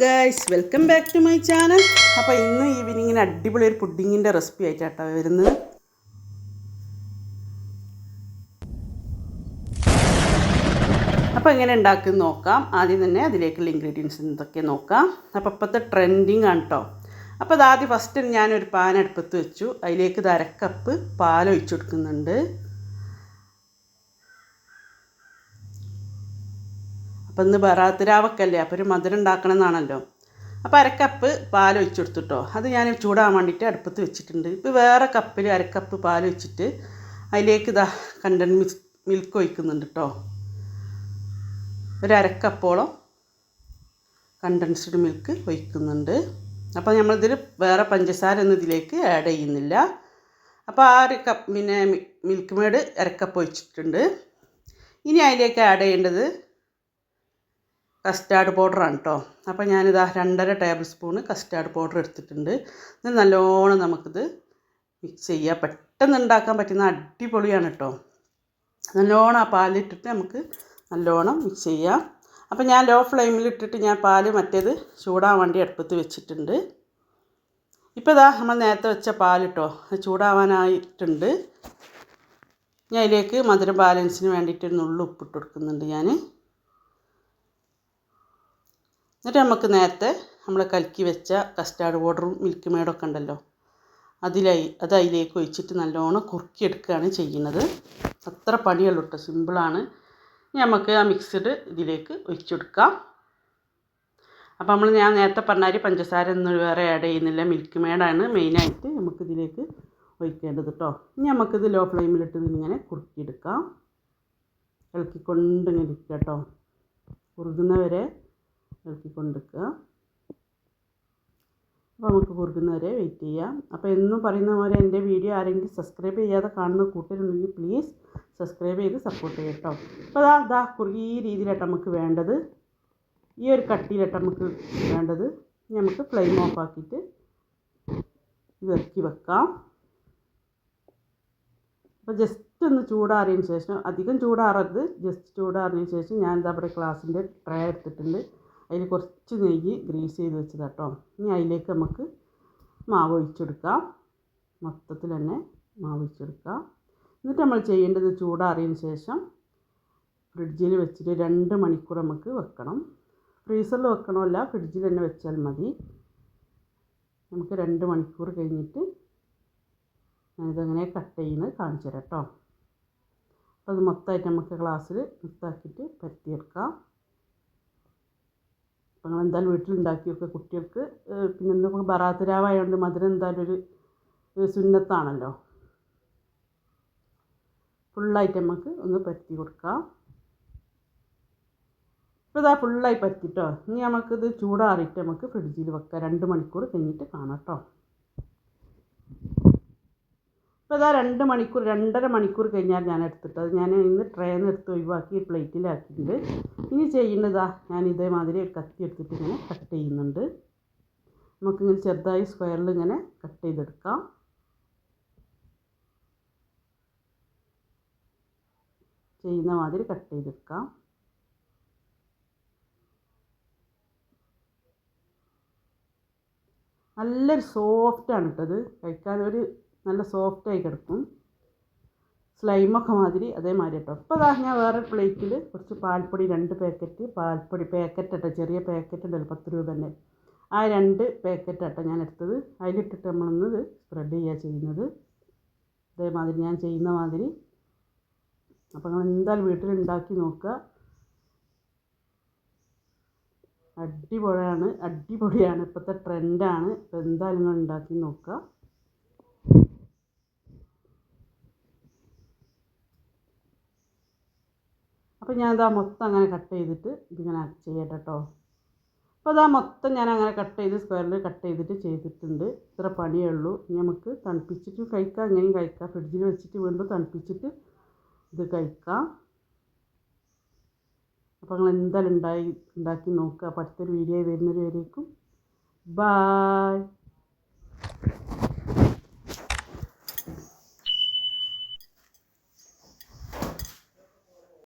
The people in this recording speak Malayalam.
Guys welcome back to my channel അപ്പോൾ ഇന്ന് ഈവനിങ്ങിന് അടിപൊളി ഒരു പുഡിങ്ങിന്റെ റെസിപ്പി ആയിട്ടാട്ടോ വരുന്നത്. അപ്പോൾ എങ്ങനെ ഉണ്ടാക്കി നോക്കാം. ആദ്യം തന്നെ അതിലേക്കുള്ള ഇൻഗ്രീഡിയൻസ് എന്തൊക്കെ നോക്കാം. അപ്പോൾ ഇപ്പോഴത്തെ ട്രെൻഡിങ് ആണ് കേട്ടോ അപ്പോൾ അതാദ്യം ഫസ്റ്റ് ഞാനൊരു പാൻ അടുപ്പത്ത് വെച്ചു. അതിലേക്ക് ഇത് അരക്കപ്പ് പാലൊഴിച്ചു കൊടുക്കുന്നുണ്ട്. അപ്പം ഇന്ന് ബറാത്തിരാവക്കല്ലേ അപ്പോൾ ഒരു മധുരം ഉണ്ടാക്കണം എന്നാണല്ലോ അപ്പോൾ അരക്കപ്പ് പാൽ ഒഴിച്ചു കൊടുത്തിട്ടോ അത് ഞാൻ ചൂടാൻ വേണ്ടിയിട്ട് അടുപ്പത്ത് വെച്ചിട്ടുണ്ട്. ഇപ്പോൾ വേറെ കപ്പിൽ അരക്കപ്പ് പാൽ വെച്ചിട്ട് അതിലേക്ക് ഇതാ കണ്ടൻ മിൽക്ക് ഒഴിക്കുന്നുണ്ട് കേട്ടോ ഒരു കണ്ടൻസ്ഡ് മിൽക്ക് ഒഴിക്കുന്നുണ്ട്. അപ്പോൾ നമ്മളിതിൽ വേറെ പഞ്ചസാര ഒന്നും ഇതിലേക്ക് ആഡ് ചെയ്യുന്നില്ല. അപ്പോൾ ആ ഒരു കപ്പ് പിന്നെ മിൽക്ക് മേഡ് അരക്കപ്പ് ഒഴിച്ചിട്ടുണ്ട്. ഇനി അതിലേക്ക് ആഡ് ചെയ്യേണ്ടത് കസ്റ്റാർഡ് പൗഡറാണ് കേട്ടോ അപ്പോൾ ഞാനിതാ രണ്ടര ടേബിൾ സ്പൂണ് കസ്റ്റാർഡ് പൗഡർ എടുത്തിട്ടുണ്ട്. ഇത് നല്ലോണം നമുക്കിത് മിക്സ് ചെയ്യുക പെട്ടെന്ന് ഉണ്ടാക്കാൻ പറ്റുന്ന അടിപൊളിയാണ് കേട്ടോ നല്ലോണം ആ പാലിട്ടിട്ട് നമുക്ക് നല്ലോണം മിക്സ് ചെയ്യാം. അപ്പോൾ ഞാൻ ലോ ഫ്ലെയിമിൽ ഇട്ടിട്ട് ഞാൻ പാൽ മറ്റേത് ചൂടാൻ വേണ്ടി അടുപ്പത്ത് വെച്ചിട്ടുണ്ട്. ഇപ്പോൾ ഇതാ നമ്മൾ നേരത്തെ വെച്ച പാലിട്ടോ ചൂടാവാനായിട്ടുണ്ട്. ഞാൻ അതിലേക്ക് മധുരം ബാലൻസിന് വേണ്ടിയിട്ട് ഒരു നുള്ളു ഉപ്പിട്ട് കൊടുക്കുന്നുണ്ട് ഞാൻ എന്നിട്ട് നമുക്ക് നേരത്തെ നമ്മൾ കലക്കി വെച്ച കസ്റ്റാർഡ് പൗഡറും മിൽക്ക് മേഡൊക്കെ ഉണ്ടല്ലോ. അതിലായി അത് അതിലേക്ക് ഒഴിച്ചിട്ട് നല്ലോണം കുറുക്കിയെടുക്കുകയാണ് ചെയ്യുന്നത്. അത്ര പണിയുള്ളൂ കേട്ടോ സിമ്പിളാണ് നമുക്ക് ആ മിക്സ്ഡ് ഇതിലേക്ക് ഒഴിച്ചു കൊടുക്കാം. അപ്പോൾ നമ്മൾ ഞാൻ നേരത്തെ പറഞ്ഞാൽ പഞ്ചസാര ഒന്നും വേറെ ആഡ് ചെയ്യുന്നില്ല. മിൽക്ക് മേഡാണ് മെയിനായിട്ട് നമുക്കിതിലേക്ക് ഒഴിക്കേണ്ടത് കേട്ടോ ഇനി നമുക്കിത് ലോ ഫ്ലെയിമിലിട്ട് ഇതിങ്ങനെ കുറുക്കിയെടുക്കാം. ഇളക്കിക്കൊണ്ടിങ്ങനെ ഇരിക്കുക കേട്ടോ കുറുകുന്നവരെ ഇളക്കിക്കൊണ്ടിരിക്കുക അപ്പോൾ നമുക്ക് കുറുകുന്നവരെ വെയിറ്റ് ചെയ്യാം. അപ്പോൾ എന്നും പറയുന്ന പോലെ എന്റെ വീഡിയോ ആരെങ്കിലും സബ്സ്ക്രൈബ് ചെയ്യാതെ കാണുന്ന കൂട്ടരുണ്ടെങ്കിൽ പ്ലീസ് സബ്സ്ക്രൈബ് ചെയ്ത് സപ്പോർട്ട് ചെയ്യാം കേട്ടോ അപ്പോൾ അതാ അതാ കുറുകി രീതിയിലായിട്ട് നമുക്ക് വേണ്ടത്. ഈ ഒരു കട്ടിയിലായിട്ട് നമുക്ക് വേണ്ടത്. നമുക്ക് ഫ്ലെയിം ഓഫ് ആക്കിയിട്ട് ഇറക്കി വെക്കാം. അപ്പോൾ ജസ്റ്റ് ഒന്ന് ചൂടാറിയതിന് ശേഷം അധികം ചൂടാറരുത്. ജസ്റ്റ് ചൂടാറിയതിന് ശേഷം എന്താ പറയുക ഗ്ലാസിന്റെ ട്രേ എടുത്തിട്ടുണ്ട്. അതിൽ കുറച്ച് നെയ്യ് ഗ്രീസ് ചെയ്ത് വെച്ചത് കേട്ടോ ഇനി അതിലേക്ക് നമുക്ക് മാവ് ഒഴിച്ചെടുക്കാം. മൊത്തത്തിൽ തന്നെ മാവ് ഒഴിച്ചെടുക്കാം. എന്നിട്ട് നമ്മൾ ചെയ്യേണ്ടത് ചൂടാറിയതിന് ശേഷം ഫ്രിഡ്ജിൽ വെച്ചിട്ട് രണ്ട് മണിക്കൂർ നമുക്ക് വെക്കണം. ഫ്രീസറിൽ വെക്കണമല്ല ഫ്രിഡ്ജിൽ തന്നെ വെച്ചാൽ മതി. നമുക്ക് രണ്ട് മണിക്കൂർ കഴിഞ്ഞിട്ട് ഞാനിതങ്ങനെ കട്ട് ചെയ്യുന്നത് കാണിച്ചു തരാം കേട്ടോ അപ്പോൾ അത് മൊത്തമായിട്ട് നമുക്ക് ഗ്ലാസ്സിൽ മിക്സാക്കിയിട്ട് പരത്തിയെടുക്കാം. നിങ്ങൾ എന്തായാലും വീട്ടിലുണ്ടാക്കി കുട്ടികൾക്ക് പിന്നെ നമുക്ക് ബറാത്ത് രാവായതുകൊണ്ട് മധുരം എന്തായാലും ഒരു സുന്നത്താണല്ലോ. ഫുള്ളായിട്ട് നമുക്ക് ഒന്ന് പരത്തി കൊടുക്കാം. ഇപ്പോൾ ഇതാ ഫുള്ളായി പറ്റിട്ടോ ഇനി നമുക്കിത് ചൂടാറിയിട്ട് നമുക്ക് ഫ്രിഡ്ജിൽ വെക്കാം. രണ്ട് മണിക്കൂർ കഴിഞ്ഞിട്ട് കാണാം കേട്ടോ ഇപ്പോൾ അതാ രണ്ട് മണിക്കൂർ രണ്ടര മണിക്കൂർ കഴിഞ്ഞാൽ ഞാൻ എടുത്തിട്ട് അത് ഞാൻ ഇന്ന് ട്രേന്ന് എടുത്ത് ഒഴിവാക്കി പ്ലേറ്റിലാക്കിയിട്ടുണ്ട്. ഇനി ചെയ്യുന്നതാ ഞാൻ ഇതേമാതിരി ഒരു കത്തി എടുത്തിട്ട് ഇങ്ങനെ കട്ട് ചെയ്യുന്നുണ്ട്. നമുക്കിങ്ങനെ ചെറുതായി സ്ക്വയറിൽ ഇങ്ങനെ കട്ട് ചെയ്തെടുക്കാം. ചെയ്യുന്ന മാതിരി കട്ട് ചെയ്തെടുക്കാം. നല്ലൊരു സോഫ്റ്റാണ് കേട്ടത് കഴിക്കാൻ ഒരു നല്ല സോഫ്റ്റായി കിടക്കും. സ്ലൈമൊക്കെ മാതിരി അതേമാതിരി കേട്ടോ. അപ്പോൾ അതാ ഞാൻ വേറെ പ്ലേറ്റിൽ കുറച്ച് പാൽപ്പൊടി രണ്ട് പാക്കറ്റ് പാൽപ്പൊടി പാക്കറ്റ് കേട്ടോ ചെറിയ പാക്കറ്റ് ഉണ്ടല്ലോ പത്ത് രൂപ തന്നെ ആ രണ്ട് പാക്കറ്റ് കേട്ടോ ഞാൻ എടുത്തത്. അതിലിട്ടിട്ട് നമ്മളൊന്ന് ഇത് സ്പ്രെഡ് ചെയ്യുക ചെയ്യുന്നത്. അതേമാതിരി ഞാൻ ചെയ്യുന്ന മാതിരി. അപ്പോൾ നിങ്ങൾ എന്തായാലും വീട്ടിലുണ്ടാക്കി നോക്കുക. അടിപൊളിയാണ് അടിപൊളിയാണ്. ഇപ്പോഴത്തെ ട്രെൻഡാണ് ഇപ്പോൾ എന്തായാലും നിങ്ങൾ ഉണ്ടാക്കി നോക്കുക. അപ്പോൾ ഞാൻ ഇതാ മൊത്തം അങ്ങനെ കട്ട് ചെയ്തിട്ട് ഇതിങ്ങനെ ചെയ്യട്ടെ കേട്ടോ. അപ്പോൾ അതാ മൊത്തം ഞാൻ അങ്ങനെ കട്ട് ചെയ്ത് സ്ക്വയറിൽ കട്ട് ചെയ്തിട്ട് ചെയ്തിട്ടുണ്ട്. ഇത്ര പണിയേ ഉള്ളൂ. ഇനി നമുക്ക് തണുപ്പിച്ചിട്ട് കഴിക്കാം. ഇങ്ങനെയും കഴിക്കാം. ഫ്രിഡ്ജിൽ വെച്ചിട്ട് വീണ്ടും തണുപ്പിച്ചിട്ട് ഇത് കഴിക്കാം. അപ്പോൾ നിങ്ങൾ എന്തായാലും ഉണ്ടായി ഉണ്ടാക്കി നോക്കുക. അപ്പോൾ അടുത്തൊരു വീഡിയോ വരുന്നൊരു വരേക്കും ബായ്